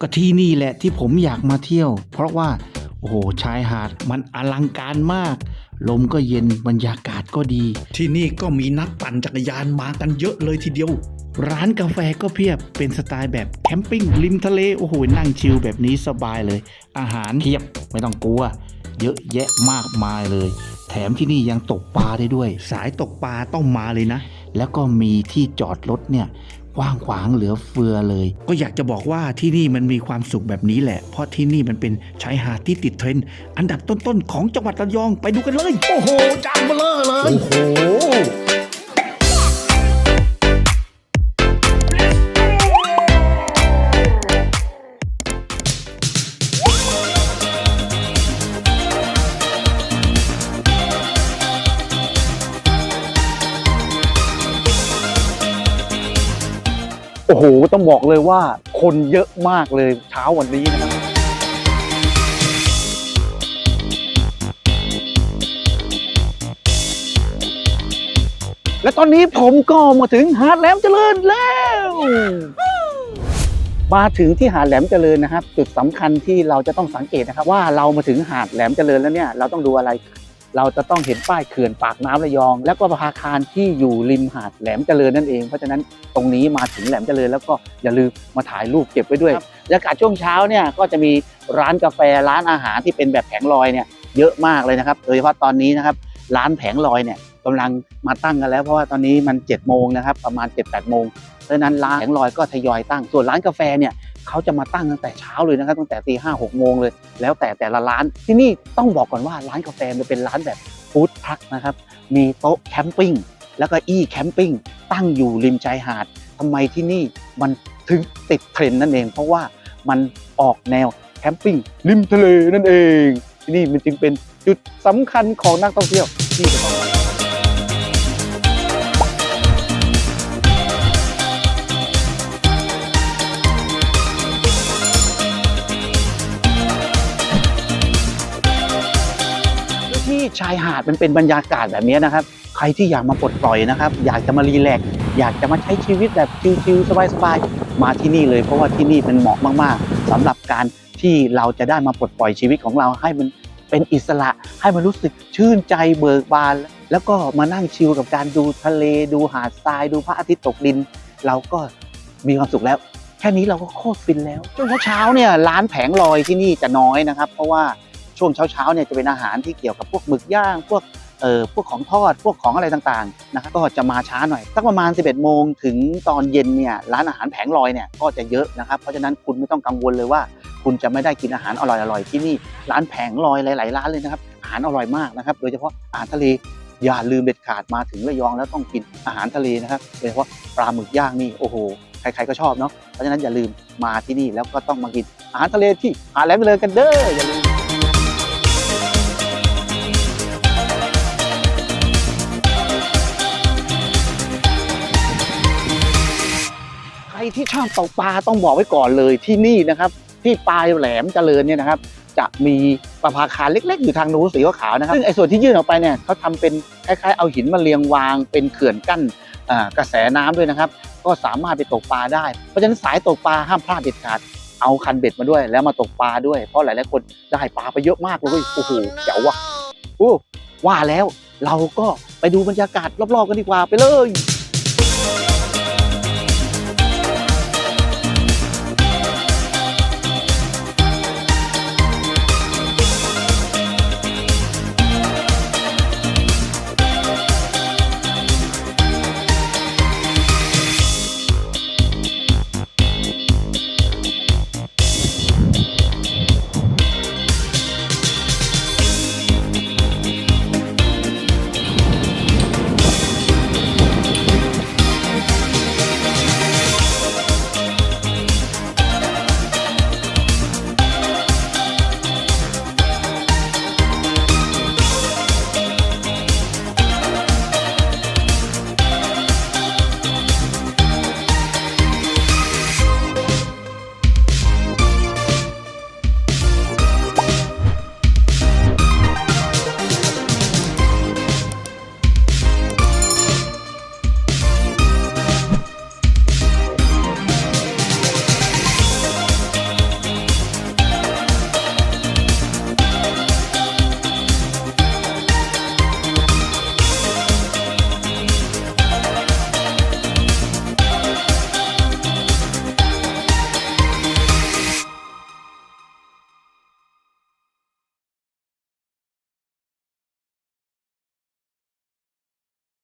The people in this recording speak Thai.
ก็ที่นี่แหละที่ผมอยากมาเที่ยว เพราะว่าโอ้โหชายหาดมันอลังการมาก ลมก็เย็นบรรยากาศก็ดี ที่นี่ก็มีนักปั่นจักรยานมากันเยอะเลยทีเดียว ร้านกาแฟก็เพียบเป็นสไตล์แบบแคมปิ้งริมทะเลโอ้โหนั่งชิลแบบนี้สบายเลย อาหารเพียบไม่ต้องกลัว เยอะแยะมากมายเลย แถมที่นี่ยังตกปลาได้ด้วย สายตกปลาต้องมาเลยนะ แล้วก็มีที่จอดรถเนี่ย กว้างขวางเหลือเฟือเลย ก็อยากจะบอกว่าที่นี่มันมีความสุขแบบนี้แหละ เพราะที่นี่มันเป็นชายหาดที่ติดเทรนด์อันดับต้นๆของจังหวัดระยองไปดูกันเลย โอ้โหจานเบลอเลย โอ้โห โอ้โห ต้องบอกเลยว่าคนเยอะมากเลยเช้าวันนี้นะครับและตอนนี้ผมก็มาถึงหาดแหลมเจริญแล้ว มาถึงที่หาดแหลมเจริญนะครับ จุดสำคัญที่เราจะต้องสังเกตนะครับ ว่าเรามาถึงหาดแหลมเจริญแล้วเนี่ยเราต้องดูอะไร เราจะต้องเห็นป้ายเขื่อนปากน้ำระยอง แล้วก็ประภาคารที่อยู่ริมหาดแหลมเจริญนั่นเอง เพราะฉะนั้นตรงนี้มาถึงแหลมเจริญแล้วก็อย่าลืมมาถ่ายรูปเก็บไว้ด้วยบรรยากาศช่วงเช้าเนี่ยก็จะมีร้านกาแฟร้านอาหารที่เป็นแบบแผงลอยเนี่ยเยอะมากเลยนะครับ โดยเฉพาะตอนนี้นะครับร้านแผงลอยเนี่ยกำลังมาตั้งกันแล้วเพราะว่าตอนนี้มัน7จ็ดโมงนะครับประมาณ7จ็ดแปดโมงเพราะฉะนั้นร้านแผงลอยก็ทยอยตั้งส่วนร้านกาแฟเนี่ย เขาจะมาตั้งตั้งแต่เช้าเลยนะครับตั้งแต่ตีห้าหกโมงเลย แล้วแต่แต่ละร้านที่นี่ต้องบอกก่อนว่าร้านกาแฟมันเป็นร้านแบบฟู้ดทรัคนะครับมีโต๊ะแคมปิ้งแล้วก็อี้แคมปิ้งตั้งอยู่ริมชายหาดทำไมที่นี่มันถึงติดเทรนด์นั่นเอง เพราะว่ามันออกแนวแคมปิ้งริมทะเลนั่นเอง ที่นี่มันจึงเป็นจุดสำคัญของนักท่องเที่ยวที่จะต้อง ชายหาดมันเป็นบรรยากาศแบบนี้นะครับ ใครที่อยากมาปลดปล่อยนะครับ อยากจะมารีแลกซ์อยากจะมาใช้ชีวิตแบบชิลๆสบายๆมาที่นี่เลย เพราะว่าที่นี่มันเหมาะมากๆสำหรับการที่เราจะได้มาปลดปล่อยชีวิตของเราให้มันเป็นอิสระให้มันรู้สึกชื่นใจเบิกบาน แล้วก็มานั่งชิลกับการดูทะเล ดูหาดทราย ดูพระอาทิตย์ตกดิน เราก็มีความสุขแล้ว แค่นี้เราก็โคตรฟินแล้วช่วงเช้าเนี่ยร้านแผงลอยที่นี่จะน้อยนะครับ เพราะว่า ช่วงเช้าๆเนี่ยจะเป็นอาหารที่เกี่ยวกับพวกหมึกย่าง พวกเอ่อพวกของทอดพวกของอะไรต่างๆนะครับก็จะมาช้าหน่อยสักประมาณ 11 โมงถึงตอนเย็นเนี่ยร้านอาหารแผงลอยเนี่ยก็จะเยอะนะครับเพราะฉะนั้นคุณไม่ต้องกังวลเลยว่า คุณจะไม่ได้กินอาหารอร่อยๆที่นี่ร้านแผงลอยหลายๆร้านเลยนะครับอาหารอร่อยมากนะครับโดยเฉพาะอาหารทะเลอย่าลืมเด็ดขาดมาถึงระยองแล้วต้องกินอาหารทะเลนะครับโดยเฉพาะปลาหมึกย่างนี่โอ้โหใครๆก็ชอบเนาะเพราะฉะนั้นอย่าลืมมาที่นี่แล้วก็ต้องมากินอาหารทะเลที่หาแหลมเจริญกันเด้ออย่าลืม ที่ชอบตกปลาต้องบอกไว้ก่อนเลยที่นี่นะครับ ที่ปลายแหลมเจริญเนี่ยนะครับ จะมีประภาคาเล็ก ๆ อยู่ทางนู้นสีขาวๆนะครับซึ่งไอ้ส่วนที่ยื่นออกไปเนี่ยเขาทำเป็นคล้ายๆ เอาหินมาเรียงวางเป็นเขื่อนกั้นกระแสน้ำด้วยนะครับ ก็สามารถไปตกปลาได้ เพราะฉะนั้นสายตกปลาห้ามพลาดเด็ดขาดเอาคันเบ็ดมาด้วย แล้วมาตกปลาด้วย เพราะหลายๆคนได้ปลาไปเยอะมากเลยโอ้โหเจ๋วว่ะโอ้ว่าแล้วเราก็ไปดูบรรยากาศรอบๆกันดีกว่าไปเลย